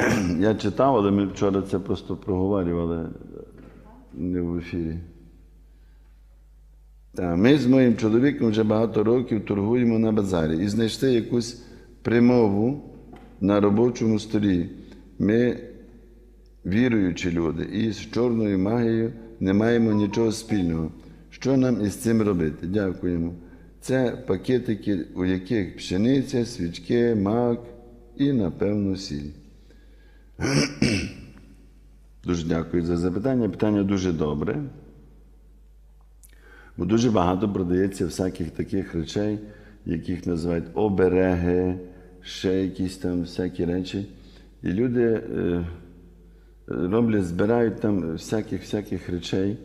Я читав, але ми вчора це просто проговорювали не в ефірі. Та, ми з моїм чоловіком вже багато років торгуємо на базарі і знайшли якусь примову на робочому столі. Ми віруючі люди і з чорною магією не маємо нічого спільного. Що нам із цим робити? Дякуємо. Це пакетики, у яких пшениця, свічки, мак і, напевно, сіль. Дуже дякую за запитання. Питання дуже добре. Бо дуже багато продається всяких таких речей, яких називають обереги, ще якісь там всякі речі. І люди е, роблять, збирають там всяких всяких речей,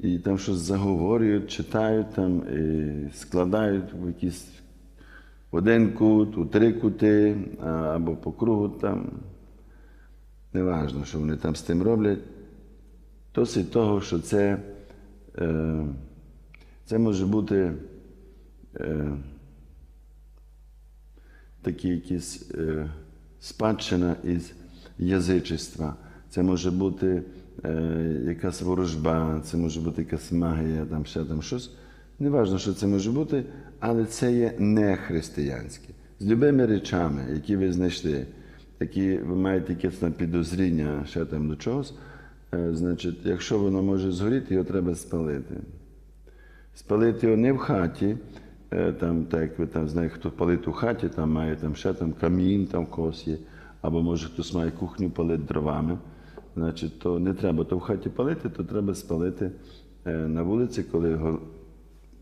і там щось заговорюють, читають там, і складають в якийсь в один кут, у три кути, або по кругу там. Неважно, що вони там з тим роблять. Досить того, що це, е, це може бути е, такі якісь е, спадщина із язичества. Це може бути е, якась ворожба, це може бути якась магія, там ще там щось. Неважно, що це може бути, але це є не християнське. З любими речами, які ви знайшли, які маєте якесь підозріння ще там до чогось, е, значить, якщо воно може згоріти, його треба спалити. Спалити його не в хаті, е, там, так як ви там знаєте, хто палить у хаті, там має там ще там камін, там когось є, або може хтось має кухню палити дровами. Значить, то не треба то в хаті палити, то треба спалити е, на вулиці, коли го-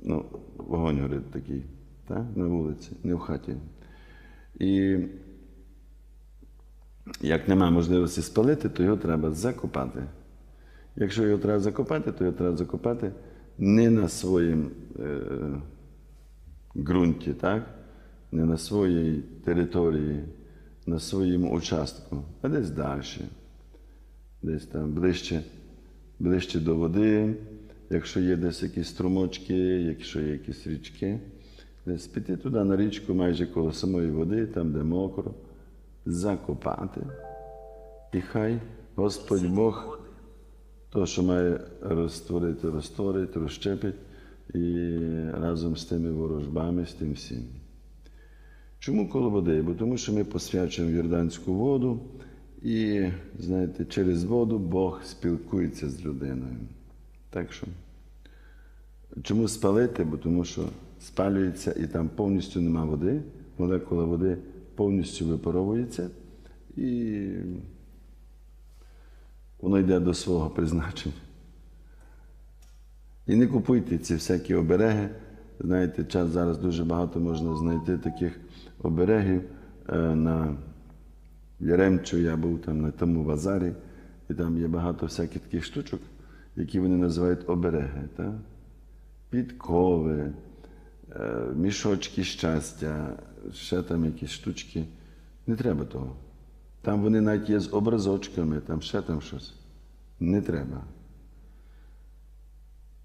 ну, вогонь горить такий, так? на вулиці, не в хаті. І як немає можливості спалити, то його треба закопати. Якщо його треба закопати, то його треба закопати не на своїм е, ґрунті, так? не на своїй території, на своєму участку, а десь далі, десь там ближче, ближче до води, якщо є десь якісь струмочки, якщо є якісь річки, десь піти туди на річку майже коло самої води, там, де мокро, закопати. І хай Господь Бог то, що має розтворити, розтворить, розщепить і разом з тими ворожбами, з тим всім. Чому коло води? Бо тому що ми посвячуємо Йорданську воду, і, знаєте, через воду Бог спілкується з людиною. Так що, чому спалити? Бо тому що спалюється і там повністю нема води, молекула води повністю випаровується, і воно йде до свого призначення. І не купуйте ці всякі обереги. Знаєте, час зараз дуже багато можна знайти таких оберегів е, на Яремчу, я був там на тому базарі, і там є багато всяких таких штучок, які вони називають обереги. Так? Підкови, мішочки щастя, ще там якісь штучки. Не треба того. Там вони навіть є з образочками, там ще там щось. Не треба.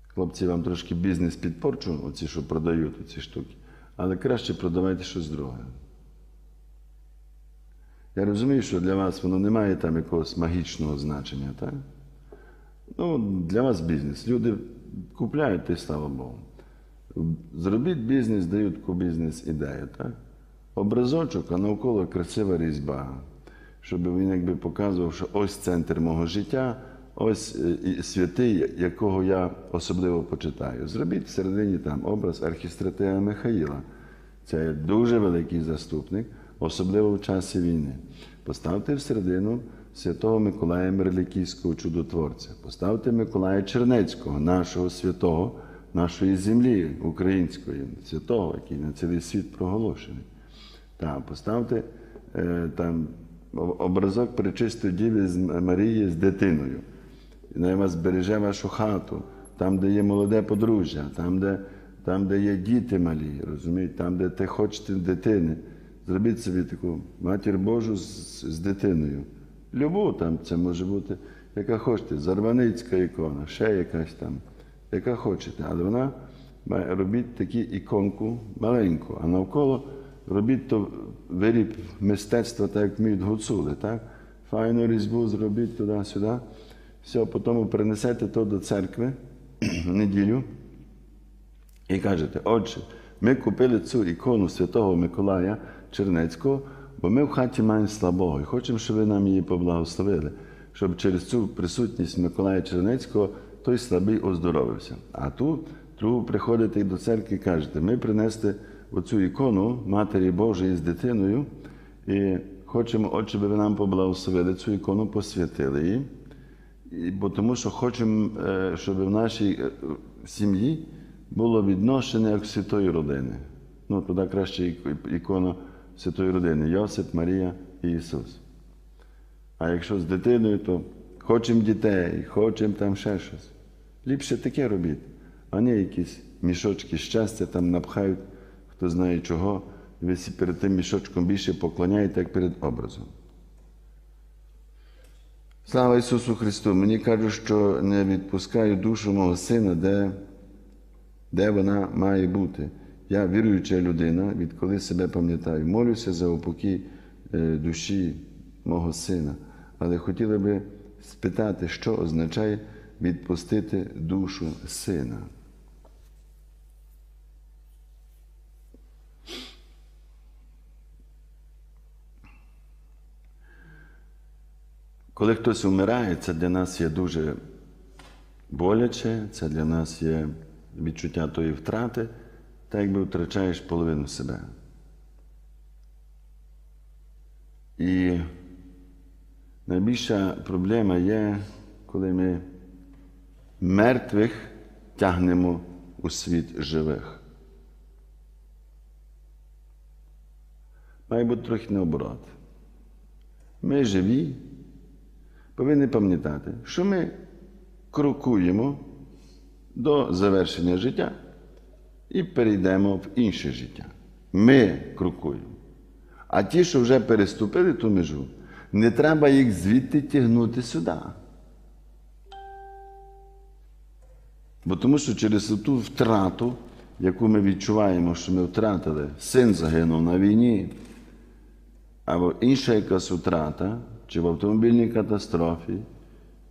Хлопці, вам трошки бізнес підпорчу, оці, що продають ці штуки, але краще продавайте щось друге. Я розумію, що для вас воно не має там якогось магічного значення, так? Ну, для вас бізнес. Люди купляють і слава Богу. Зробіть бізнес, дають таку бізнес-ідею, так? Образочок, а навколо красива різьба, щоб він якби показував, що ось центр мого життя, ось е, святий, якого я особливо почитаю. Зробіть всередині там образ архістратея Михаїла. Це дуже великий заступник, особливо в часі війни. Поставте всередину святого Миколая Мерлікійського чудотворця. Поставте Миколая Чернецького, нашого святого, нашої землі української, святого, який на цілий світ проголошений. Так, поставте е, там образок Пречистої Діви з Марії з дитиною. І вас береже вашу хату, там, де є молоде подружжя, там, де, там, де є діти малі, розумієте, там, де ти хочете дитини. Зробіть собі таку матір Божу з, з дитиною. Любу там це може бути, яка хочете, Зарваницька ікона, ще якась там, яка хочете, але вона має робіть таку іконку маленьку, а навколо робіть то виріб мистецтва, так як вміють гуцули, так? файну різьбу зробіть туди-сюди. Все, потім принесете то до церкви в неділю і кажете, отче, ми купили цю ікону Святого Миколая Чернецького, бо ми в хаті маємо слабого і хочемо, щоб ви нам її поблагословили, щоб через цю присутність Миколая Чернецького той слабий оздоровився. А тут другу приходите до церкви і кажете, ми принесли оцю ікону Матері Божої з дитиною, і хочемо, отче, би ви нам поблагословили цю ікону, посвятили її. І, бо тому що хочемо, е, щоб в нашій е, сім'ї було відношення як святої родини. Ну, туди краще ік- ікона святої родини Йосип, Марія і Ісус. А якщо з дитиною, то хочемо дітей, хочемо там ще щось. Ліпше таке робіть, а не якісь мішочки щастя там напхають, хто знає чого. І ви всі перед тим мішочком більше поклоняєте, як перед образом. Слава Ісусу Христу! Мені кажуть, що не відпускаю душу мого сина, де, де вона має бути. Я віруюча людина, відколи себе пам'ятаю, молюся за упокій е, душі мого сина. Але хотіли би спитати, що означає відпустити душу сина. Коли хтось вмирає, це для нас є дуже боляче, це для нас є відчуття тої втрати, так якби втрачаєш половину себе. І найбільша проблема є, коли ми мертвих тягнемо у світ живих. Має бути трохи наоборот. Ми живі, повинні пам'ятати, що ми крокуємо до завершення життя і перейдемо в інше життя. Ми крокуємо. А ті, що вже переступили ту межу, не треба їх звідти тягнути сюди. Бо тому що через ту втрату, яку ми відчуваємо, що ми втратили, син загинув на війні, або інша якась втрата, чи в автомобільній катастрофі,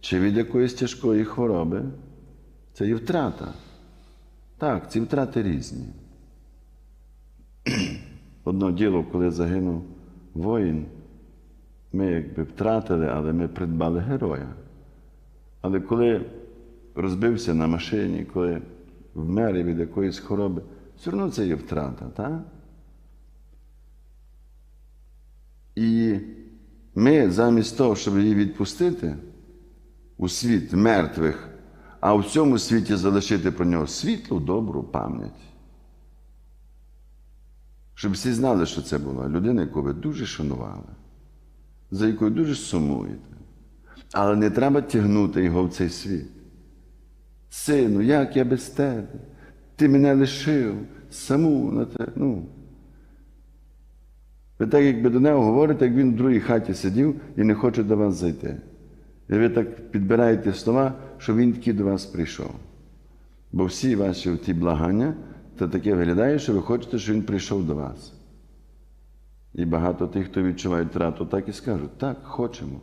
чи від якоїсь тяжкої хвороби, це є втрата. Так, ці втрати різні. Одно діло, коли загинув воїн, ми якби втратили, але ми придбали героя. Але коли розбився на машині, коли вмер від якоїсь хвороби, все одно це є втрата, так? І ми замість того, щоб її відпустити у світ мертвих, а в цьому світі залишити про нього світлу, добру пам'ять. Щоб всі знали, що це була людина, яку ви дуже шанували, за якою дуже сумуєте. Але не треба тягнути його в цей світ. Сину, як я без тебе? Ти мене лишив саму на те. Ну. Ви так, якби до нього говорите, як він в другій хаті сидів і не хоче до вас зайти. І ви так підбираєте слова, що він таки до вас прийшов. Бо всі ваші ті благання, то таке виглядає, що ви хочете, щоб він прийшов до вас. І багато тих, хто відчуває втрату, так і скажуть, так, хочемо.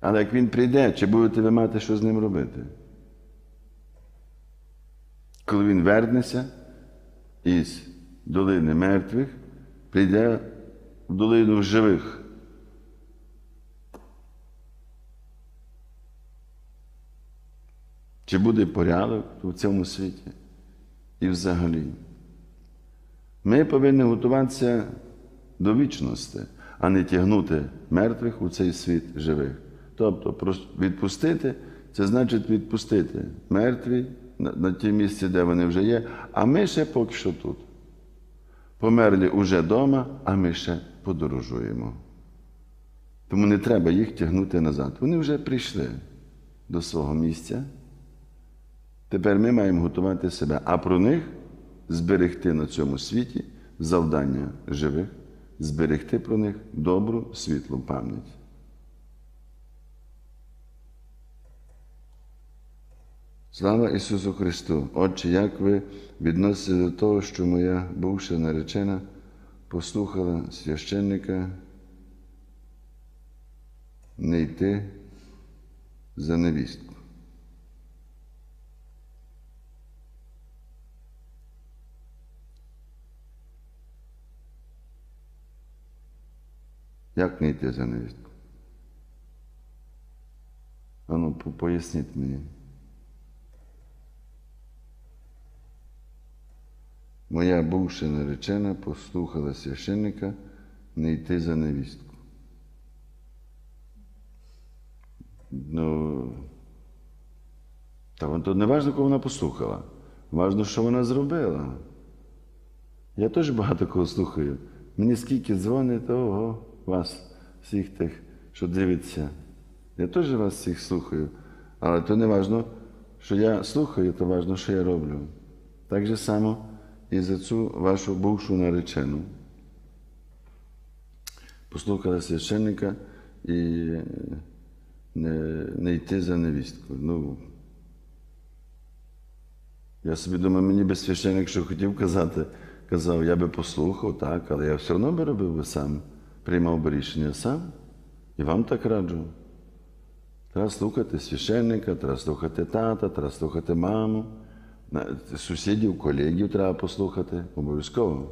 Але як він прийде, чи будете ви мати що з ним робити? Коли він вернеться із долини мертвих, прийде в долину живих. Чи буде порядок у цьому світі і взагалі? Ми повинні готуватися до вічності, а не тягнути мертвих у цей світ живих. Тобто відпустити це значить відпустити мертві на, на ті місці, де вони вже є, а ми ще поки що тут. Померлі уже вдома, а ми ще подорожуємо. Тому не треба їх тягнути назад. Вони вже прийшли до свого місця. Тепер ми маємо готувати себе, а про них зберегти на цьому світі завдання живих, зберегти про них добру світлу пам'ять. Слава Ісусу Христу! Отче, як ви відносите до того, що моя бувша наречена послухала священника не йти за невістку. Як не йти за невістку? Ану, поясніть мені. Моя бувша наречена послухала священника не йти за невістку. Ну, та не важливо, кого вона послухала. Важливо, що вона зробила. Я теж багато кого слухаю. Мені скільки дзвонить, ого, вас, всіх тих, що дивиться. Я теж вас всіх слухаю. Але то не важливо, що я слухаю, то важливо, що я роблю. Так же само і за цю вашу бувшу наречену. Послухала священника і не, не йти за невісткою. Ну, я собі думаю, мені би священник, що хотів казати, казав, я би послухав, так, але я все одно би робив би сам, приймав би рішення сам. І вам так раджу. Треба слухати священника, треба слухати тата, треба слухати маму, сусідів, колегів треба послухати, обов'язково.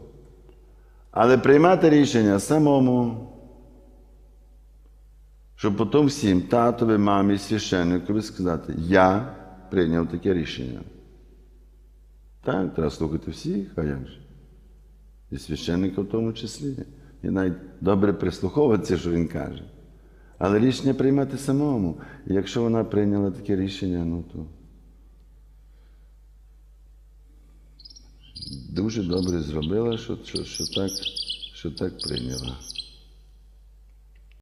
Але приймати рішення самому, щоб потім всім татові, мамі, священникові сказати, я прийняв таке рішення. Так, треба слухати всіх, а як же? І священника в тому числі. І навіть добре прислуховуватися, що він каже. Але рішення приймати самому. І якщо вона прийняла таке рішення, ну то дуже добре зробила, що, що, що, так, що так прийняла.